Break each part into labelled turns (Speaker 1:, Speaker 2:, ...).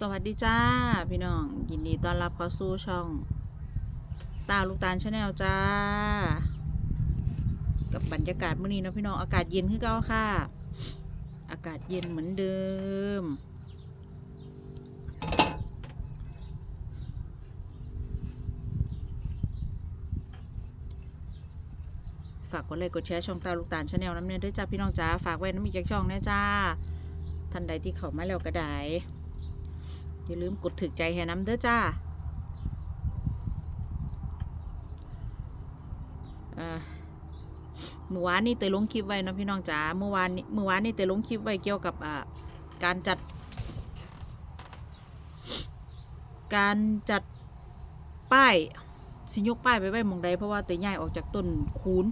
Speaker 1: สวัสดีจ้า พี่น้อง ยินดีต้อนรับเข้าสู่ช่อง ตาลูกตาลชาแนลจ้า กับบรรยากาศเมื้อนี้นะพี่น้อง อากาศเย็นขึ้นเก้าค่ะ อากาศเย็นเหมือนเดิม ฝากกดไลค์กดแชร์ช่องตาลูกตาลชาแนลน้ำเนี่ยด้วยจ้าพี่น้องจ้า ฝากไว้น้ำมีจากช่องนะจ้า ท่านใดที่เข้ามาแล้วก็ได้ อย่าลืมกดถึกใจแห่น้ำเด้อจ้าเมื่อวานนี่เตยลงคลิปไว้นะพี่น้องจ๋าเมื่อวานนี้เมื่อวานนี่เตยลงคลิปไว้เกี่ยวกับการจัด การจัดป้ายสิยกป้ายไปไว้มองใดเพราะว่าเตยย้ายออกจากต้นคูน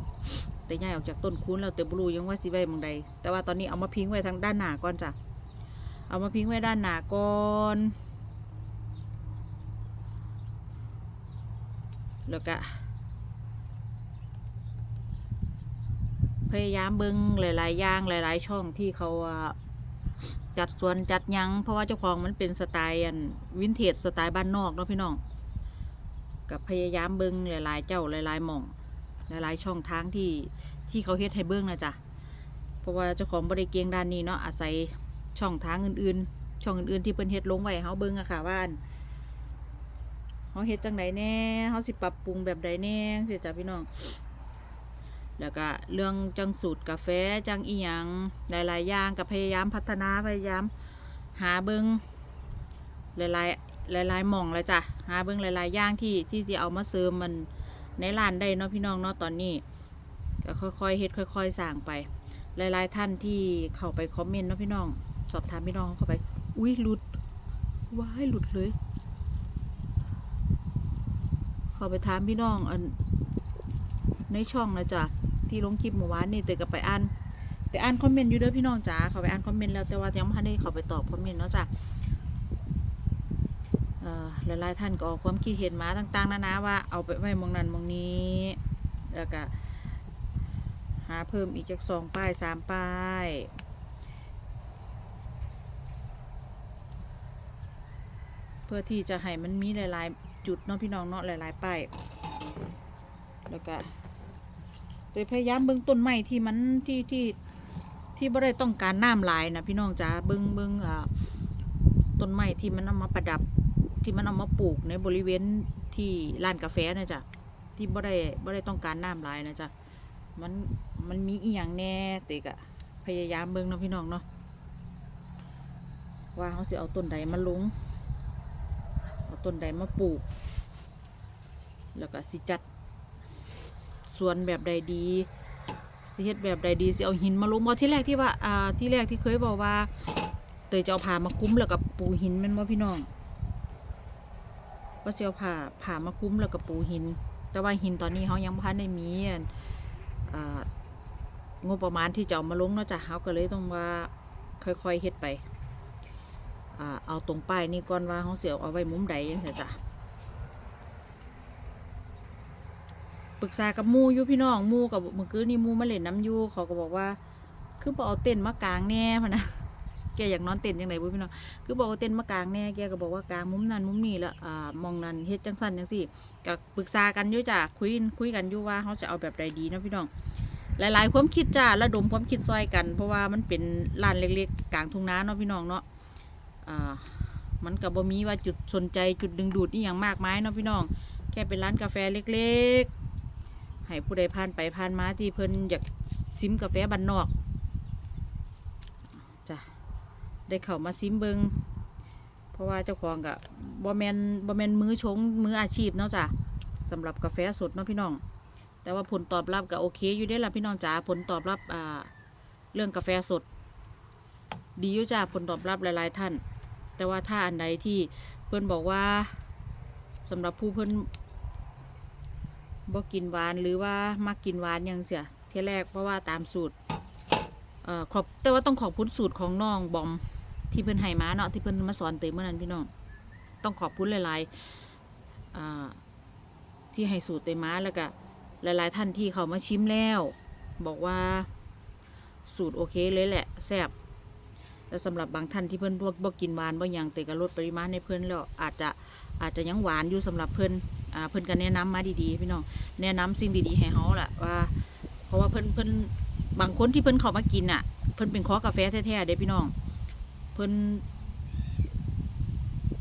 Speaker 1: เตยย้ายออกจากต้นคูนแล้วเตยบรูยังว่าสิไว้มองใดแต่ว่าตอนนี้เอามาพิงไว้ทางด้านหน้าก่อนจ้ะเอามาพิงไว้ด้านหน้าก่อน แล้วก็พยายามเบิงหลาย ๆ อย่างหลาย ๆ ช่องที่เขาจัดสวนจัดยัง เพราะว่าเจ้าของมันเป็นสไตล์วินเทจสไตล์บ้านนอกเนาะพี่น้องกับพยายามเบิงหลาย ๆ เจ้าหลาย ๆ หม่อง หลาย ๆ ช่องทางที่ที่เขาเฮ็ดให้เบิงนะจ๊ะเพราะว่าเจ้าของบริเกียงด้านนี้เนาะอาศัยช่องทางอื่น ๆ ช่องอื่น ๆ ที่เพิ่นเฮ็ดลงไว้เฮาเบิ่งอะค่ะว่าน เฮาเฮ็ดจังไดแน่เฮาสิปรับปรุงแบบใดแน่สิจ้ะพี่น้องแล้วก็เรื่องจังสูตรกาแฟจังอีหยังหลายๆอย่างก็พยายามพัฒนาพยายาม หาเบิ่งหลายๆหลายๆหม่องเลยจ้ะหาเบิ่งหลายๆอย่างที่ที่สิเอามาเสริมมันในร้านได้เนาะพี่น้องเนาะตอนนี้ก็ค่อยๆเฮ็ดค่อย ๆสร้างไป หลายๆท่านที่เข้าไปคอมเมนต์เนาะพี่น้อง สอบถามพี่น้องเข้าไป อุ้ยหลุดว้ายหลุดเลย เขาไปถามพี่น้องอันในช่องนะจ๊ะที่ลงคลิปเมื่อวานนี่เตยก็ไปอ่านแต่อ่านคอมเมนต์อยู่เด้อพี่น้องจ๋าเขาไปอ่านคอมเมนต์แล้วแต่ว่ายังไม่ทันได้เขาไปตอบคอมเมนต์เนาะจ้ะหลายๆท่านก็ออกความคิดเห็นมาต่างๆนานาว่าเอาไปไว้มองนั้นมองนี้แล้วก็หาเพิ่มอีกจากสองป้ายสามป้ายเพื่อที่จะให้มันมีหลาย จุดเนาะพี่น้องเนาะหลายๆป้ายแล้วก็แต่พยายามเบิ่งต้นไม้ที่มันที่ที่ที่บ่ได้ต้องการน้ำลายนะพี่น้องจ๋าเบิ่งเบิ่งอ่าต้นไม้ที่มันเอามาประดับที่มันเอามาปลูกในบริเวณที่ร้านกาแฟนะจ๊ะที่บ่ได้บ่ได้ต้องการน้ำลายนะจ๊ะมันมันมีอีหยังแน่แต่ก็พยายามเบิ่งเนาะพี่น้องเนาะว่าเขาสิเอาต้นใดมาลง ต้นใดมาปลูก แล้วก็สิจัดสวนแบบใดดีสิเฮ็ดแบบใดดีสิเอาหินมาลงบ่ที่แรกที่ว่าอ่าที่แรกที่เคยบอกว่า เตยจะเอาผ้ามาคุ้มแล้วก็ปูหินแม่นบ่พี่น้องว่าสิเอาผ้าผ้ามาคุ้มแล้วก็ปูหิน แต่ว่าหินตอนนี้เขายังบ่ทันได้มีอันอ่างบประมาณที่จะเอามาลงเนาะจ้ะเขาก็เลยต้องว่าค่อยๆเฮ็ดไป เอาตรงป้ายนี่ก่อนว่าเขาเสียเอาไว้มุมใดยังไงจ้ะปรึกษากับมูอยู่พี่น้องมูกับเมื่อคืนนี่มูมาเล่นน้ำยู่เขาก็บอกว่า คือบอกเอาเต็นมากางแน่พะนะแกอยากนอนเต็นยังไงบุพี่น้องคือบอกเอาเต็นมากางแน่แกก็บอกว่ากางมุมนั้นมุมนี้ล้วอ่ามองนั้นเฮ็ดจังสั้นจังสี่ก็ปรึกษากันอยู่จ้ะคุยคุยกันอยู่ว่าเขาจะเอาแบบใดดีนะพี่น้องหลาย ๆ ความคิดจ้ะระดมความคิดซอยกัน เพราะว่ามันเป็นลานเล็ก ๆ กลางทุ่งนาเนาะพี่น้องเนาะ มันกับบ่มีว่าจุดสนใจจุดดึงดูดนี่อย่างมากมายเนาะพี่น้อง แค่เป็นร้านกาแฟเล็กๆ ให้ผู้ใดผ่านไปผ่านมาที่เพิ่นอยากซิมกาแฟบ้านนอกจ้ะได้เข้ามาซิมเบิงเพราะว่าเจ้าของกับบ่แมนบ่แมนมือชงมืออาชีพเนาะจ้ะสำหรับกาแฟสดเนาะพี่น้อง แต่ว่าผลตอบรับก็โอเค อยู่ได้ละพี่น้องจ๋าผลตอบรับอ่าเรื่องกาแฟสด ดีอยู่จ้าผลตอบรับหลาย ๆ ท่าน แต่ว่าถ้าอันใดที่เพื่อนบอกว่าสำหรับผู้เพื่อนบ่กินหวานหรือว่ามักกินหวานยังเสียเที่ยแรกเพราะว่าตามสูตรเอ่อขอบแต่ว่าต้องขอบคุณสูตรของน้องบอมที่เพื่อนให้มาเนาะที่เพื่อนมาสอนเต็มเมื่อนั้นพี่น้องต้องขอบคุณหลายๆที่ให้สูตรเต็มมาแล้วก็หลายๆท่านที่เขามาชิมแล้ว บอกว่าสูตรโอเคเลยแหละแซ่บ แต่สำหรับบางท่านที่เพิ่นบ่บ่กินหวานบ่ยังแต่ก็ลดปริมาณในเพิ่นแล้วอาจจะอาจจะยังหวานอยู่สำหรับเพิ่นอ่าเพิ่นก็แนะนำมาดีๆพี่น้องแนะนำสิ่งดีๆให้เฮาล่ะว่าเพราะว่าเพิ่นเพิ่นบางคนที่เพิ่นเข้ามากินอะ เพิ่นเป็นคอกาแฟแท้ๆเด้พี่น้อง เพิ่น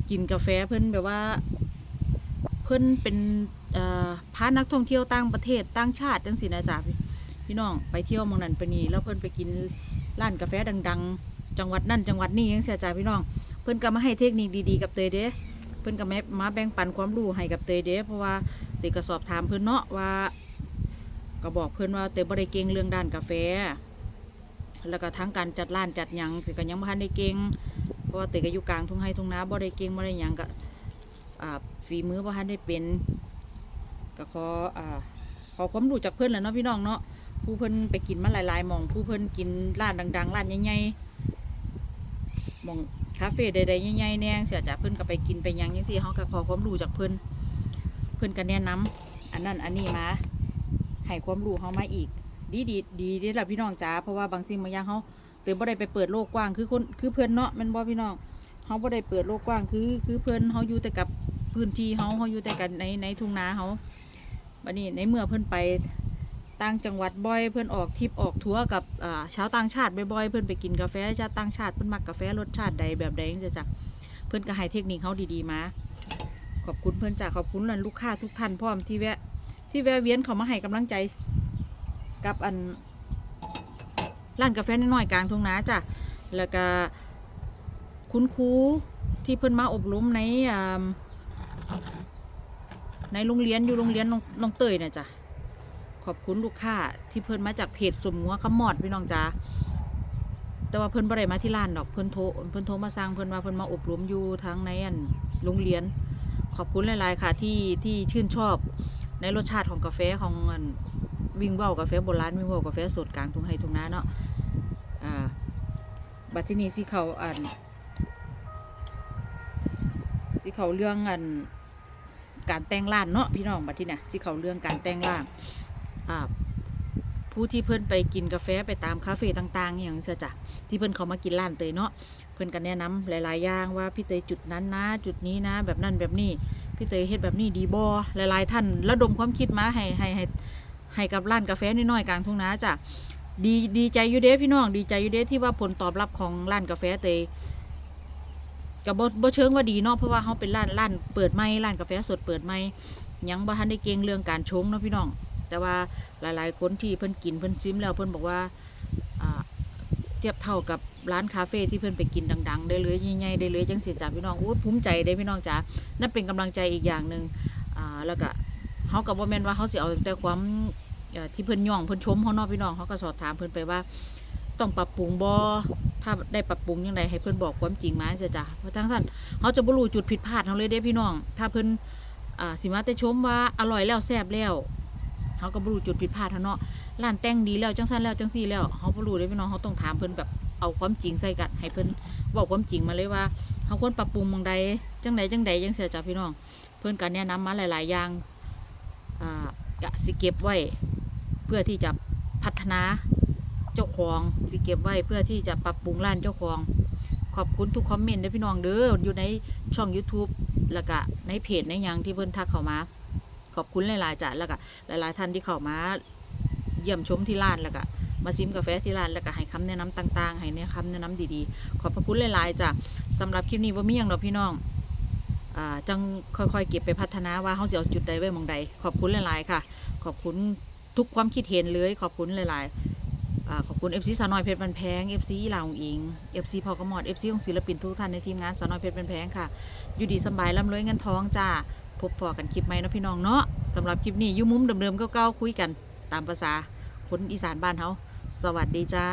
Speaker 1: กินกาแฟเพิ่นแบบว่า เพิ่นเป็นพานักท่องเที่ยวต่างประเทศต่างชาติจังซี่นะจ๊ะพี่พี่น้องไปเที่ยวเมืองนั้นไปนี่แล้วเพิ่นไปกินร้านกาแฟดัง ๆ จังหวัดนั่นจังหวัดนี้จังซี่จ้ะพี่น้อง เพิ่อนก็มาให้เทคนิคดีๆกับเตยเด้เพิ่อนก็แมามาแบ่งปันความรู้ให้กับเตยเด้เพราะว่าเตยก็สอบถามเพิ่อนเนาะว่า ก็บอกเพิ่อนว่าเตยบ่ได้เก่งเรื่องด้านกาแฟ แล้วก็ทั้งการจัดร้านจัดหยังเตยก็ยังบ่ทันได้เก่งเพราะว่าเตยก็อยู่กลางทุ่งไร่ทุ่งนาบ่ได้เก่งบ่ได้หยังก็ฝีมือบ่ทันได้เป็นก็ขออ่าขอความรู้จากเพิ่อนแหละเนาะพี่น้องเนาะผู้เพิ่นไปกินมาหลายๆมองผู้เพิ่นกินร้านดังๆร้านใหญ่ๆ มองคาเฟ่ใดๆใหญ่ๆแน่เสียจากเพิ่นก็ไปกินไปยังจังซี่เฮาก็ขอความรู้จากเพิ่นเพิ่นก็แนะนำอันนั้นอันนี้มาให้ความรู้เฮามาอีก ดีดีดีด้ล่ะพี่น้องจ๋าเพราะว่าบางสิ่งบางอย่างเฮาเติมบ่ได้ไปเปิดโลกกว้างคือคนคือเพิ่นเนาะม่นบ่พี่น้องเฮาบ่ได้เปิดโลกกว้างคือคือเพิ่นเฮาอยู่แต่กับพื้นที่เฮาเฮาอยู่แต่กันในในทุ่งนาเฮาบัดนี้ในเมื่อเพิ่นไป ต่างจังหวัดบ่อย เพิ่อนออกทริปออกทัวร์กับชาวต่างชาติบ่อยๆเพิ่อนไปกินกาแฟชาวต่างชาติเพิ่อนมักกาแฟรสชาติใดแบบใดจังซี่จ้ะเพิ่อนก็ให้เทคนิคเฮาดีๆมา ขอบคุณเพิ่อนจ้ะขอบคุณลูกค้าทุกท่านพร้อมที่แวะที่แวะเวียนเขามาให้กำลังใจ กับอันร้านกาแฟน้อยๆกลางทุ่งนาจ้ะแล้วก็คุณครูที่เพิ่อนมาอบรมในในโรงเรียนอยู่โรงเรียนน้องน้องเตยเนี่ยจ้ะ ขอบคุณลูกค้าที่เพิ่นมาจากเพจสมงัวขมอดพี่น้องจ้าแต่ว่าเพิ่นบ่ได้มาที่ร้านดอกเพิ่นโทรเพิ่นโทรมาสั่งเพิ่นว่าเพิ่นมาอบรมอยู่ทางในอันโรงเรียน ขอบคุณหลาย ๆ ค่ะที่ที่ชื่นชอบในรสชาติของกาแฟของอันวิ่งเว้ากาแฟโบราณวิ่งเว้ากาแฟสดกลางทุ่งไร่ทุ่งนาเนาะอ่าบัดที่นี้สิเขาอันสิเขาเรื่องอันการแต่งร้านเนาะพี่น้องบัดที่เนี่ยสิเขาเรื่องการแต่งร้านอ่า ผู้ที่เพิ่อนไปกินกาแฟไปตามคาเฟ่ต่างๆอย่างเสียจ้ะที่เพิ่อนเขามากินร้านเตยเนาะเพิ่อนก็แนะนำหลายๆอย่างว่าพี่เตยจุดนั้นนะ จุดนี้นะ แบบนั้นแบบนี้พี่เตยเฮ็ดแบบนี้ดีบ่หลายๆ ท่านระดมความคิดมาให้ให้ให้ให้กับร้านกาแฟน้อยๆกลางทุ่งนาจ้ะดีดีใจอยู่เด้พี่น้องดีใจอยู่เด้ที่ว่าผลตอบรับของร้านกาแฟเตยกับบ่บ่เชิงว่าดีเนาะเพราะว่าเขาเป็นร้านร้านเปิดใหม่ร้านกาแฟสดเปิดใหม่ยังบ่ทันได้เก่งเรื่องการชงเนาะพี่น้อง แต่ว่าหลายๆคนที่เพิ่นกินเพิ่นชิมแล้วเพิ่นบอกว่าเทียบเท่ากับร้านคาเฟ่ที่เพิ่นไปกินดัง ๆ ได้เลยใหญ่ๆได้เลยจังสิจ้ะพี่น้องโอ้ภูมิใจเด้พี่น้องจ้ะนั่นเป็นกำลังใจอีกอย่างหนึ่งอ่าแล้วก็เฮากับบ่แม่นว่าเฮาสิเอาแต่ความที่เพิ่นย่องเพิ่นชมเขานาะพี่น้องเขาก็สอบถามเพิ่นไปว่าต้องปรับปรุงบ่ถ้าได้ปรับปรุงยังไงให้เพิ่อนบอกความจริงมาจ้ะจ้ะเพราะทั้งท่านเขาจะบ่รู้จุดผิดพลาดเขาเลยเด้พี่น้อง ถ้าเพิ่นอ่าสิมาแต่ชมว่าอร่อยแล้วแซ่บแล้ว เขาก็บรู้จุดผิดพลาดเขาเนาะร้านแต่งดีแล้วจังซั่นแล้วจังซี่แล้วเขาบรู้เด้พี่น้องเขาต้องถามเพิ่นแบบเอาความจริงใส่กันให้เพิ่นบอกความจริงมาเลยว่าเขาควรปรับปรุงหมองใดจังใดจังใดจังเสียจ้ะพี่น้อง เพิ่นก็แนะนำมาหลาย ๆ อย่างอ่ากะสิเก็บไว้เพื่อที่จะพัฒนาเจ้าของสิเก็บไว้เพื่อที่จะปรับปรุงร้านเจ้าของ ขอบคุณทุกคอมเมนต์เด้อพี่น้องเด้ออยู่ในช่อง YouTube แล้วก็ในเพจในยังที่เพิ่นทักเข้ามา ขอบคุณหลายๆจ้ะแล้วก็หลายๆท่านที่เข้ามาเยี่ยมชมที่ร้านแล้วก็มาซิมกาแฟที่ร้านแล้วก็ให้คำแนะนำต่างๆ ให้แนะคำแนะนำดีๆ ขอบพระคุณหลายๆจ้ะสำหรับคลิปนี้ว่ามีหยังดอกพี่น้องอจังค่อยๆ เก็บไปพัฒนาว่าเขาจะเอาจุดใดไว้มองใด ขอบคุณหลายๆค่ะ ขอบคุณทุกความคิดเห็นเลย ขอบคุณหลายๆขอบคุณ FC สาวน้อยเพชรบันแพง FC ลาวองอิง FC พอกระหมอด FC ของศิลปินทุกท่านในทีมงานสาวน้อยเพชรบันแพงค่ะ อยู่ดีสบายร่ำรวยเงินทองจ้า พบพอกันคลิปใหม่เนาะพี่น้องเนาะสำหรับคลิปนี้ยุ่มุ้มเดิมๆเก่าๆคุยกันตามภาษาคนอีสานบ้านเขาสวัสดีจ้า